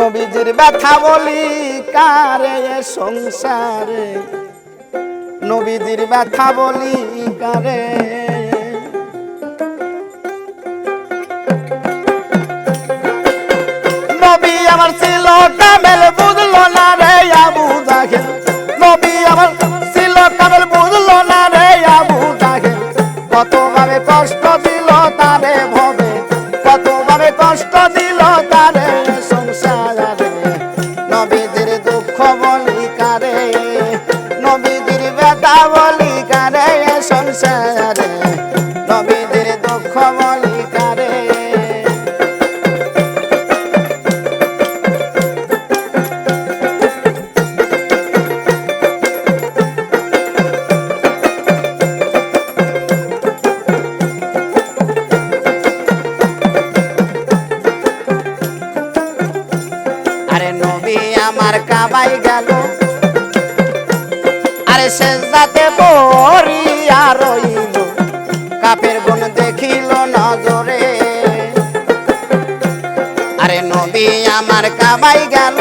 নবীজির ব্যথা বলি, কারে সংসারে? নবীজির ব্যথা বলি, কারে? নবী আমার ছিল টামেল বুঝলো না রে, আব কোথায় গেল। আরে সেজদাতে পড়িয়া রইল, কাপের গুণ দেখিল নজরে। আরে নবী আমার কামাই গেল।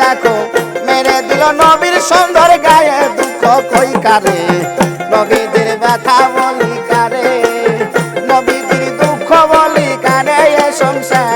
দেখো, মেরে দিল নবীর সুন্দর গায়ে দুঃখ কই কারে? নবীদের ব্যথা বলি কারে? নবীদের দুঃখ বলি কারে? সংসার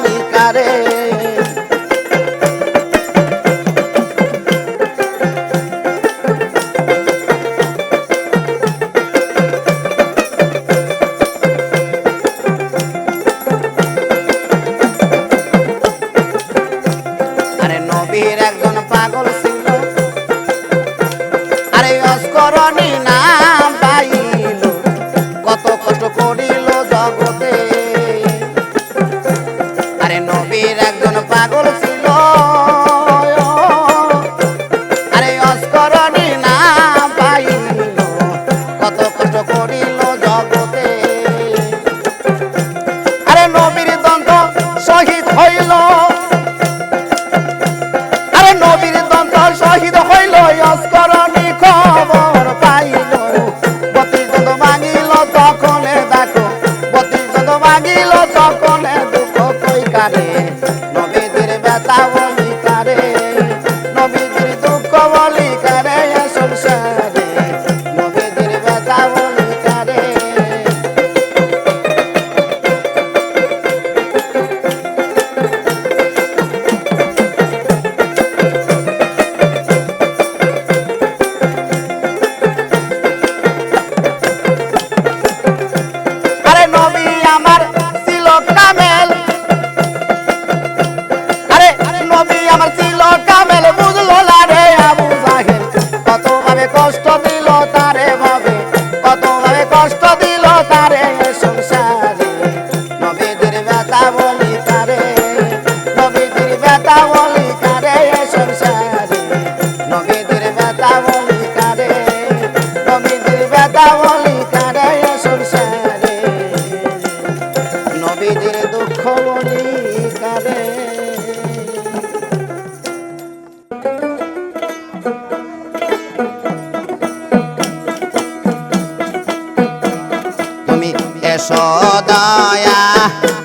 সদায়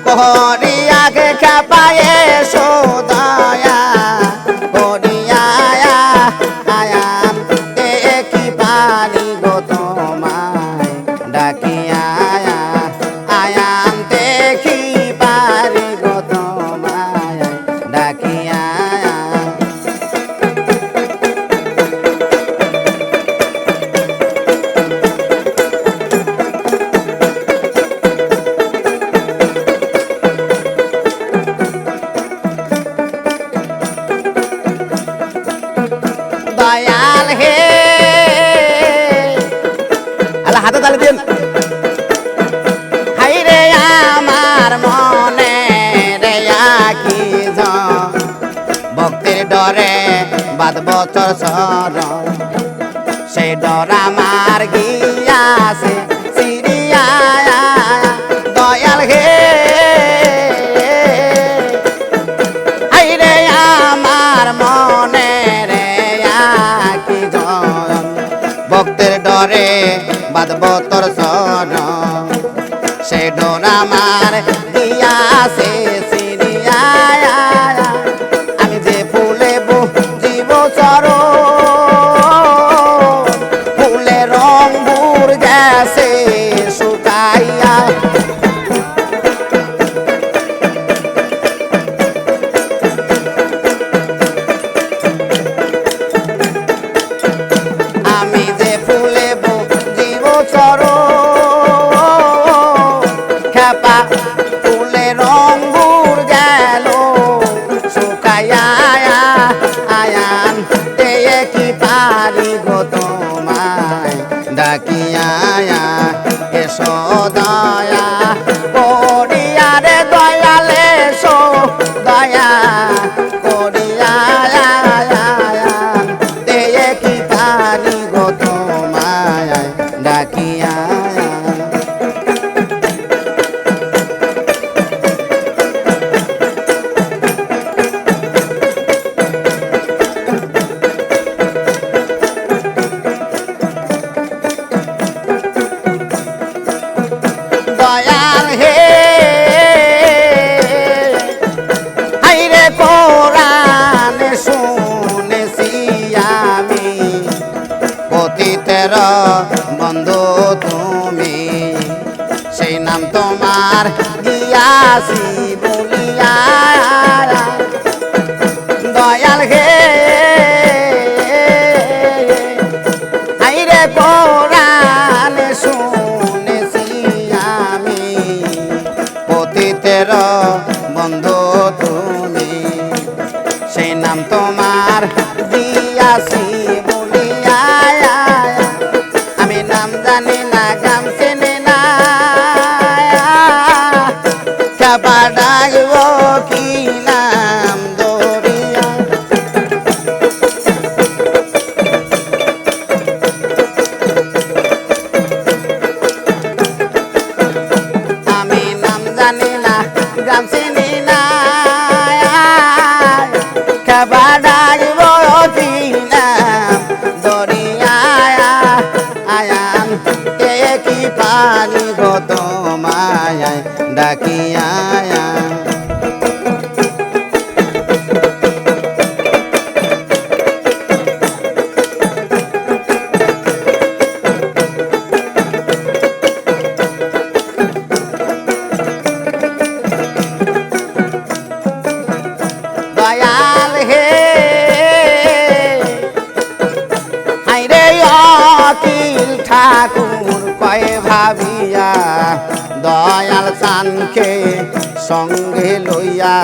করিয়া গে খাপায়ে সদায়। কত সরল সে ডর আমার গিয়াছে সিরিয়া দয়াল হে। আইরে আমার মনে রে কি জন। ভক্তের ডরে বাঁধব তোর সরল সে ডর আমার casi ভাবিয়া দয়াল চানকে সঙ্গে লইয়া,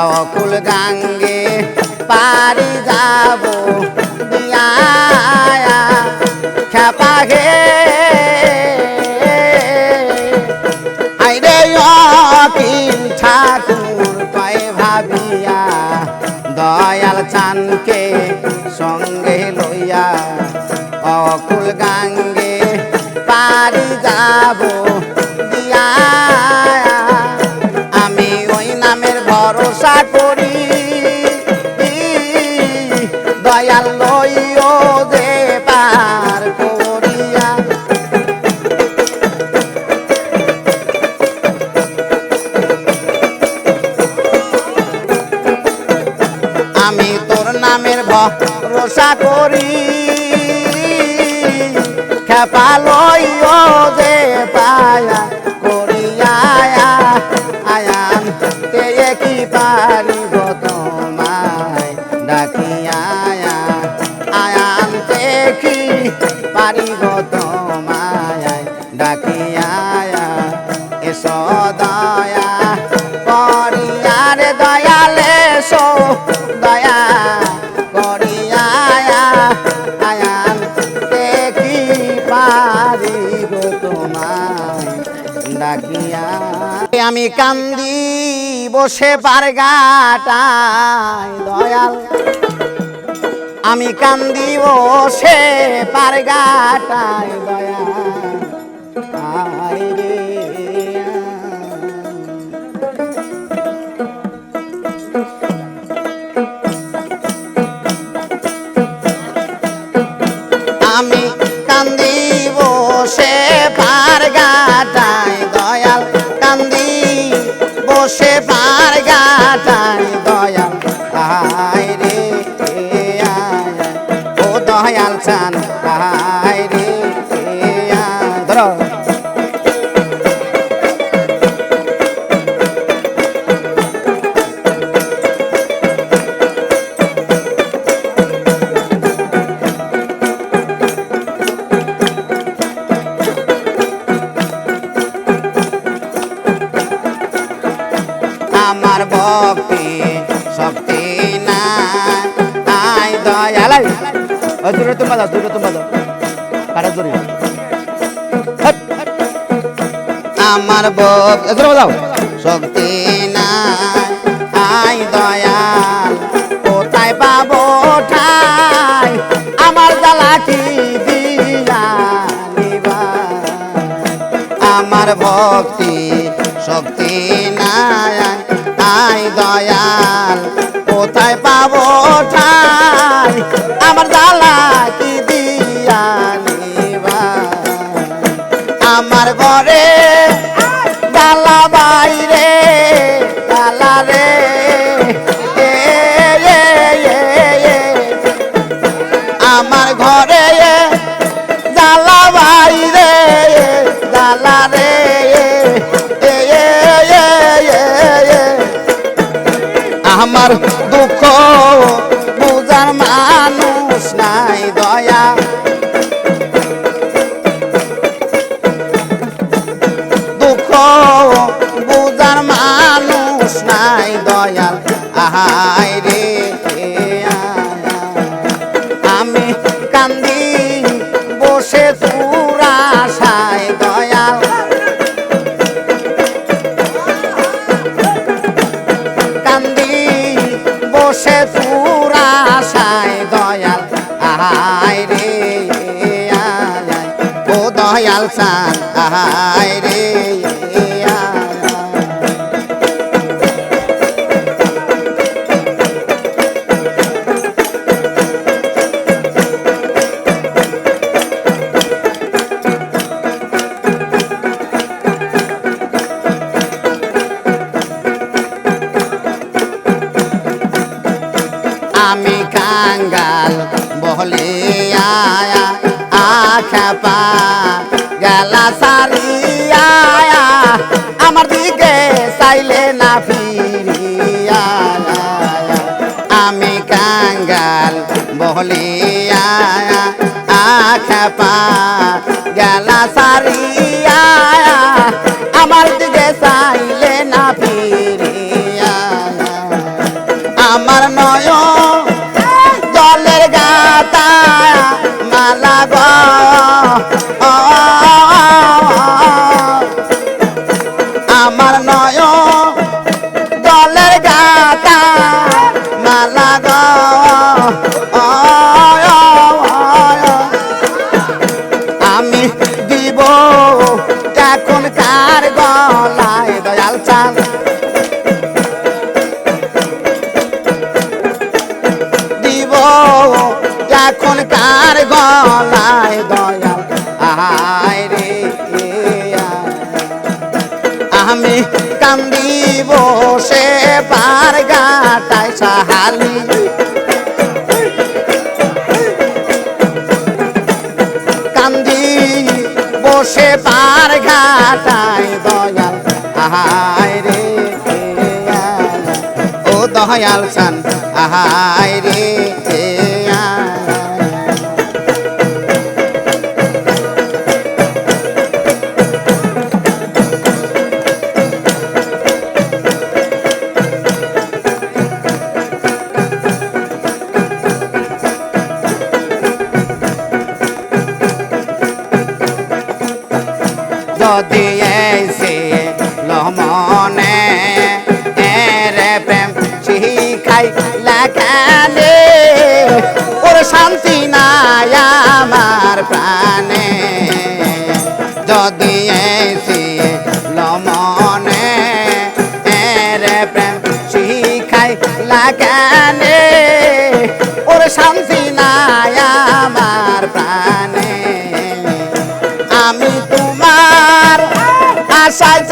অকুল গাঙ্গে পারি যাব দিয়া খেপা গে আইরে অকিল ঠাকুর, কয় ভাবিয়া, দয়াল চানকে সঙ্গে লইয়া, অকুল গাঙ্গে ভরসা করি। খেপা লইও যে কান্দি বসে পারগাটায় দয়াল। আমি কান্দি বসে পারগাটায় দয়াল। বসে ভক্তি শক্তি না আই দয়াল ওই দূরে তুমি দাও, দূরে তুমি দাও। কারা দূরে। আমার ভক্তি দূরে দাও। শক্তি না আই দয়াল কোথায় পাবো, ঠাই? আমার জ্বালা কি আমার ভক্তি শক্তি নাই দয়াল কোথায় পাবো ঠাই? আমার জ্বালা কি দিয়া নিবা আমার ঘরে আমার আহাই রে আয়। ও দয়াল সান আহাই রে আখা পা গেলা সারিয়া, আমার দিকে চাইলে না ফিরিয়া, আমি কাঙ্গাল বলিয়া খেপা গেলা সারি কালী কান্দি বসে পার ঘাটায় দয়াল। আহায় রে ও দয়াল সান আহায় রে এসে লমনে। এরে প্রেম শিখাই লেখালে ওর শান্তি নাই আমার প্রাণে। side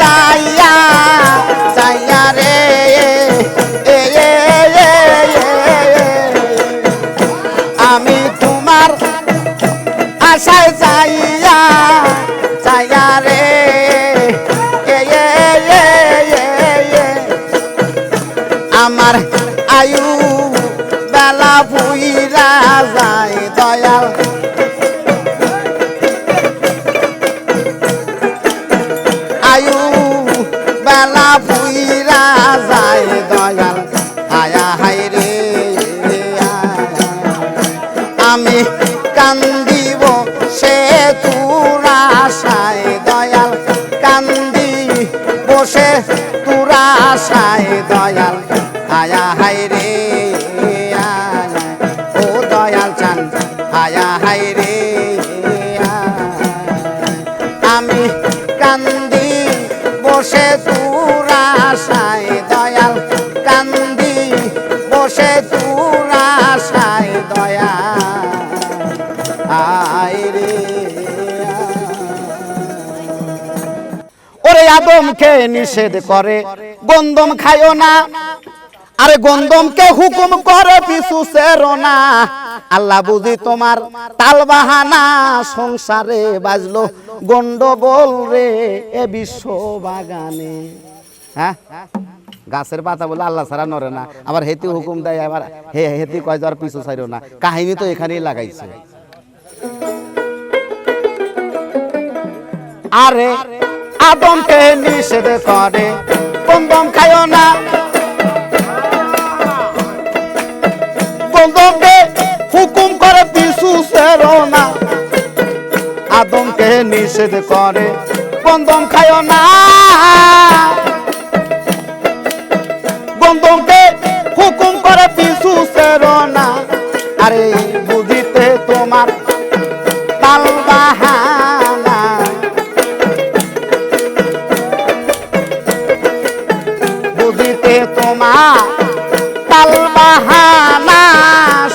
cantando. ওরে আদমকে নিষেধ করে। গন্দম খায়ও না। আরে গন্দমকে হুকুম করে পিছু সেরো না। আল্লাহ বুঝি তোমার তাল বাহানা সংসারে বাজলো। গন্ডগোল রে এ বিশ্ব বাগানে। হ্যাঁ? গাছের পাতা বলে আল্লাহ ছাড়া নরে না। আবার হেতি হুকুম দেয়, আবার হে, হেতি কয় যাওয়ার পিছু ছাইরো না। কাহিনী তো এখানেই লাগাইছে। আরে আদমকে নিষেধ করে গন্দম খায়ও না। গন্দমকে হুকুম করে, পিছু সেরো না। আদমকে নিষেধ করে গন্দম খায়ও না। গন্দমকে হুকুম করে, পিছু সেরো বুঝিতে তোমার তাল বাহানা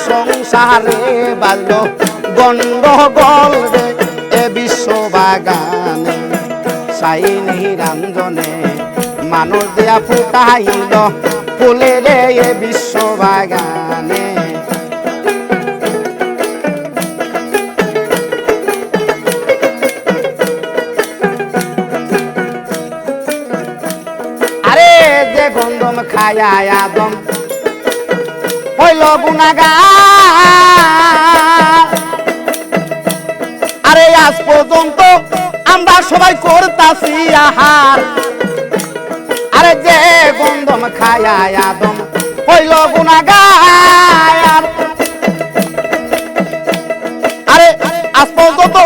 সংসারে বাজল গন্ডগোল রে এ বিশ্ব বাগানে সাইনি রাঞ্জনে মানুষ দিয়া ফুটাইল ফুলে রে এ বিশ্ব বাগানে খায়া আদম হইল গুনাগার। আরে, আজ পর্যন্ত আমরা সবাই করতাছি আহার। আরে, যে গন্ধম খায়া আদম হইল গুনাগার। আরে, আজ পর্যন্ত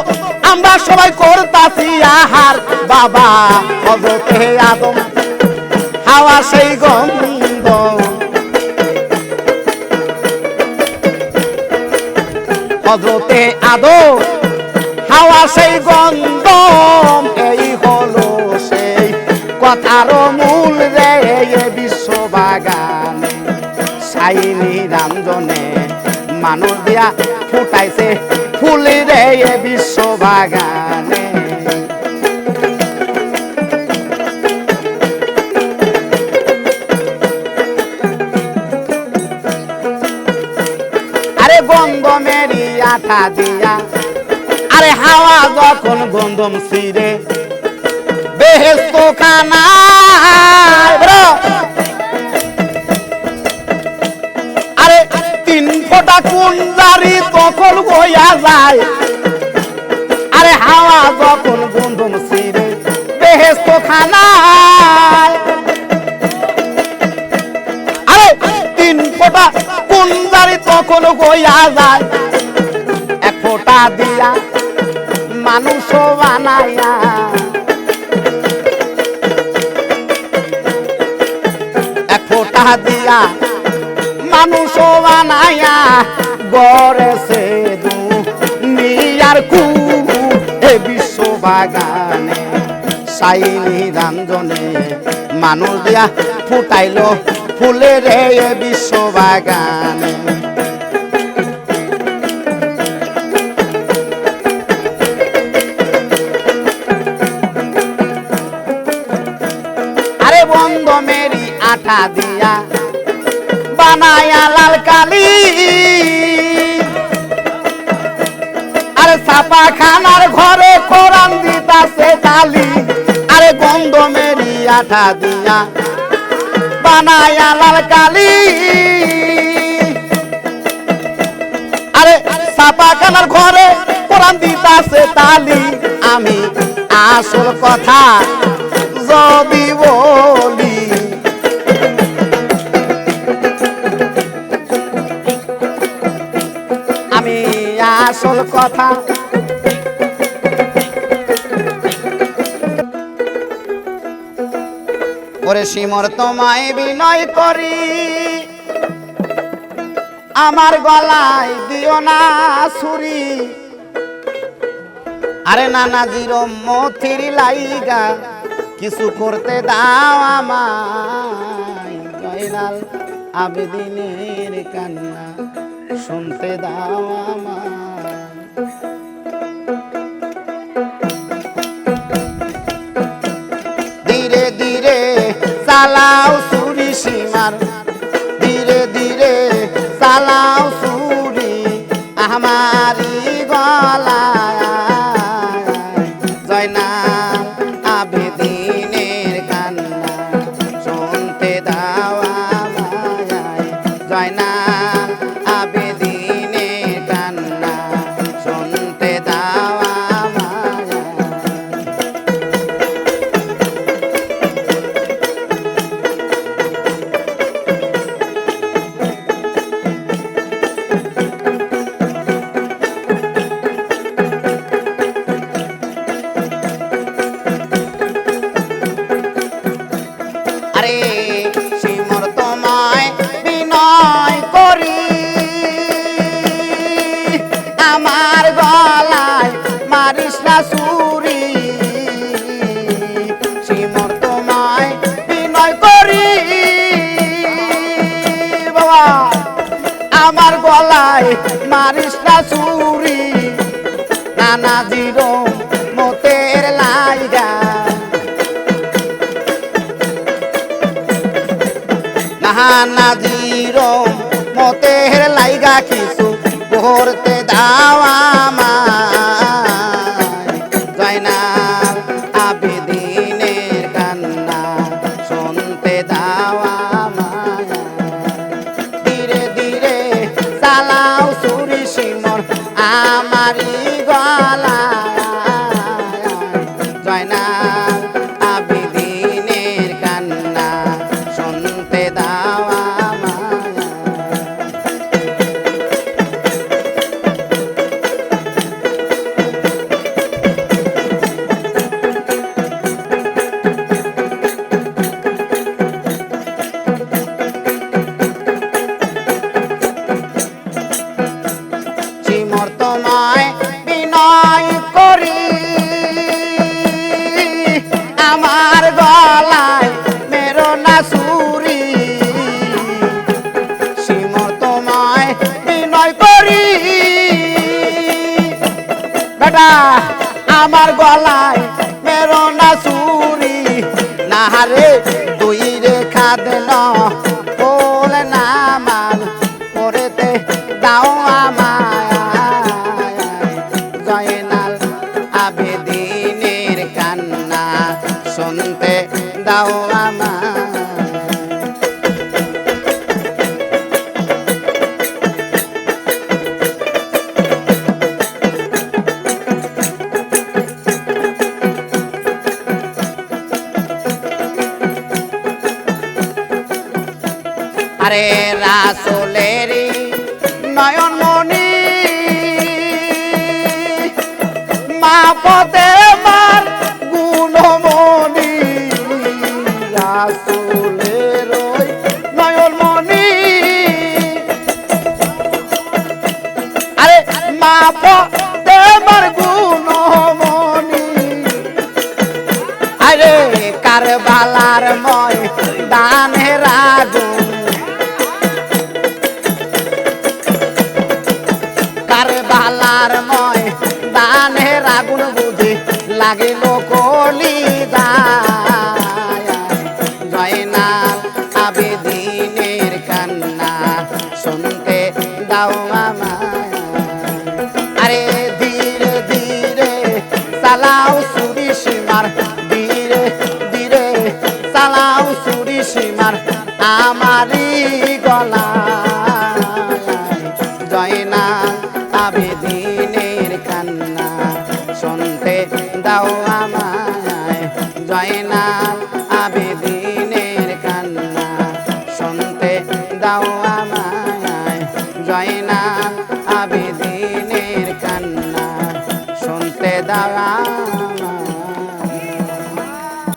আমরা সবাই করতাছি আহার। বাবা হজরতে আদম। হাওয়া সেই গন্ধ হজরতে আদম হাওয়া সেই গন্ধ এই হলো সেই কথার মূল রে বিশ্ব বাগানে সাইনি রামজনে মানুষ দিয়া ফুটাইছে ফুল রে বিশ্ব বাগানে আঠা দিয়া। আরে হাওয়া যখন গন্ধম সিরে বেহেস্ত খানা আরে তিন ফোঁটা কুন্দারি তখন হইয়া যায়। আরে হাওয়া যখন গুন্দুম সিরে বেহেস্ত খানায় আরে তিন ফোঁটা কুন্দারি তখন হইয়া যায়। এক ফোঁটা দিয়া মানুষ বানাইয়া এক ফোঁটা দিয়া মানুষ বানায়া। গড়েছে দু নিয়ার কু এ বিশ্ব বাগানে সাইনি রাঞ্জনে মানুষ দিয়া ফুটাইলো ফুলের এ বিশ্ব বাগানে আঠা দিয়া বানায়া লাল কালি। আরে ছাপা খানার ঘরে কোরআন দিতাছে কালি আরে গন্ধ মেরি আঠা দিয়া বানায়া লাল কালি। আরে ছাপা খানার ঘরে কোরআন দিতাছে তালি। আমি আসল কথা যদি বলি আসল কথা। ওরে সিমর তোমায় বিনয় করি। আমার গলায় দিও না ছুরি। আরে নানা জিরো মথির লাইগা, কিছু করতে দাও আমায়। আবেদিনের কান্না, শুনতে দাও আমায় চালাও সুরি সীমার। ধীরে ধীরে চালাও সুরি। আমারি গলায় মারিস না সুরি নানা জিরো মতের লাইগা। নাহানা জিরো মতের লাইগা, কিছু করতে দাওয়া জয়নাল আরে রাসুলেরি নয়নমণি মা পদে মার গুণমণি, রাসুলের ওই নয়নমণি আরে মা পদে মার গুণমণি। আরে, কারবালার ময় দানের কারবালার ময় দানের আগুন বুঝি লাগিল কলি জয়নাল আবেদিনের কান্না শুনতে দাও আমায়। আরে ধীরে ধীরে চালাও সুরি সীমার, ধীরে ধীরে চালাও সুরি সীমার আমারি গলা।